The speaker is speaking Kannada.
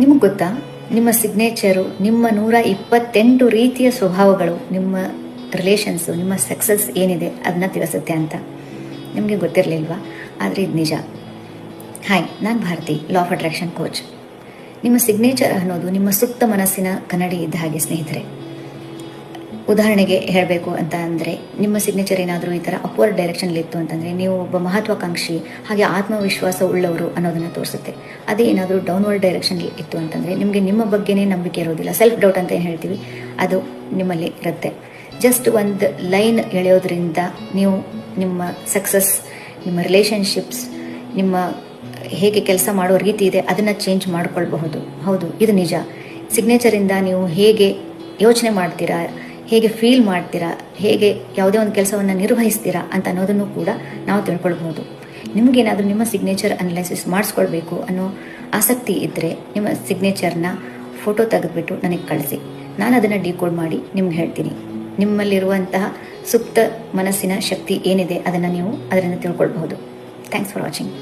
ನಿಮಗೆ ಗೊತ್ತಾ? ನಿಮ್ಮ ಸಿಗ್ನೇಚರು ನಿಮ್ಮ ನೂರ ಇಪ್ಪತ್ತೆಂಟು ರೀತಿಯ ಸ್ವಭಾವಗಳು, ನಿಮ್ಮ ರಿಲೇಷನ್ಸು ನಿಮ್ಮ ಸಕ್ಸಸ್ ಏನಿದೆ ಅದನ್ನ ತಿಳಿಸುತ್ತೆ ಅಂತ. ನಿಮಗೆ ಗೊತ್ತಿರಲಿಲ್ವಾ? ಆದರೆ ಇದು ನಿಜ. ಹಾಯ್ ನಾನು Bharathi law of attraction coach ನಿಮ್ಮ ಸಿಗ್ನೇಚರ್ ಅನ್ನೋದು ನಿಮ್ಮ ಸುಪ್ತ ಮನಸ್ಸಿನ ಕನ್ನಡಿ ಇದ್ದ ಹಾಗೆ ಸ್ನೇಹಿತರೆ. ಉದಾಹರಣೆಗೆ ಹೇಳಬೇಕು ಅಂತ ಅಂದರೆ ನಿಮ್ಮ ಸಿಗ್ನೇಚರ್ ಏನಾದರೂ ಈ ಥರ ಅಪ್ವರ್ಡ್ ಡೈರೆಕ್ಷನ್ಲಿ ಇತ್ತು ಅಂತಂದರೆ ನೀವು ಒಬ್ಬ ಮಹತ್ವಾಕಾಂಕ್ಷಿ, ಹಾಗೆ ಆತ್ಮವಿಶ್ವಾಸ ಉಳ್ಳವರು ಅನ್ನೋದನ್ನು ತೋರಿಸುತ್ತೆ. ಅದೇ ಏನಾದರೂ ಡೌನ್ವರ್ಡ್ ಡೈರೆಕ್ಷನಲ್ಲಿ ಇತ್ತು ಅಂತಂದರೆ ನಿಮಗೆ ನಿಮ್ಮ ಬಗ್ಗೆನೇ ನಂಬಿಕೆ ಇರೋದಿಲ್ಲ ಸೆಲ್ಫ್ ಡೌಟ್ ಅಂತ ಏನು ಹೇಳ್ತೀವಿ. ಅದು ನಿಮ್ಮಲ್ಲಿ ಇರುತ್ತೆ. ಜಸ್ಟ್ ಒಂದು ಲೈನ್ ಎಳೆಯೋದ್ರಿಂದ ನೀವು ನಿಮ್ಮ ಸಕ್ಸಸ್ ನಿಮ್ಮ ರಿಲೇಷನ್ಶಿಪ್ಸ್ ನಿಮ್ಮ ಹೇಗೆ ಕೆಲಸ ಮಾಡೋ ರೀತಿ ಇದೆ, ಅದನ್ನು ಚೇಂಜ್ ಮಾಡ್ಕೊಳ್ಬಹುದು. ಹೌದು, ಇದು ನಿಜ. ಸಿಗ್ನೇಚರಿಂದ ನೀವು ಹೇಗೆ ಯೋಚನೆ ಮಾಡ್ತೀರಾ ಹೇಗೆ ಫೀಲ್ ಮಾಡ್ತೀರಾ? ಹೇಗೆ ಯಾವುದೇ ಒಂದು ಕೆಲಸವನ್ನು ನಿರ್ವಹಿಸ್ತೀರಾ ಅಂತ ಅನ್ನೋದನ್ನು ಕೂಡ ನಾವು ತಿಳ್ಕೊಳ್ಬಹುದು ನಿಮಗೇನಾದರೂ ನಿಮ್ಮ ಸಿಗ್ನೇಚರ್ ಅನಲೈಸಿಸ್ ಮಾಡಿಸ್ಕೊಳ್ಬೇಕು ಅನ್ನೋ ಆಸಕ್ತಿ ಇದ್ದರೆ ನಿಮ್ಮ ಸಿಗ್ನೇಚರ್ನ ಫೋಟೋ ತೆಗೆದುಬಿಟ್ಟು ನನಗೆ ಕಳಿಸಿ. ನಾನು ಅದನ್ನು ಡಿಕೋಡ್ ಮಾಡಿ ನಿಮ್ಗೆ ಹೇಳ್ತೀನಿ. ನಿಮ್ಮಲ್ಲಿರುವಂತಹ ಸುಪ್ತ ಮನಸ್ಸಿನ ಶಕ್ತಿ ಏನಿದೆ ಅದನ್ನು ನೀವು ಅದರಿಂದ ತಿಳ್ಕೊಳ್ಬಹುದು. Thanks for watching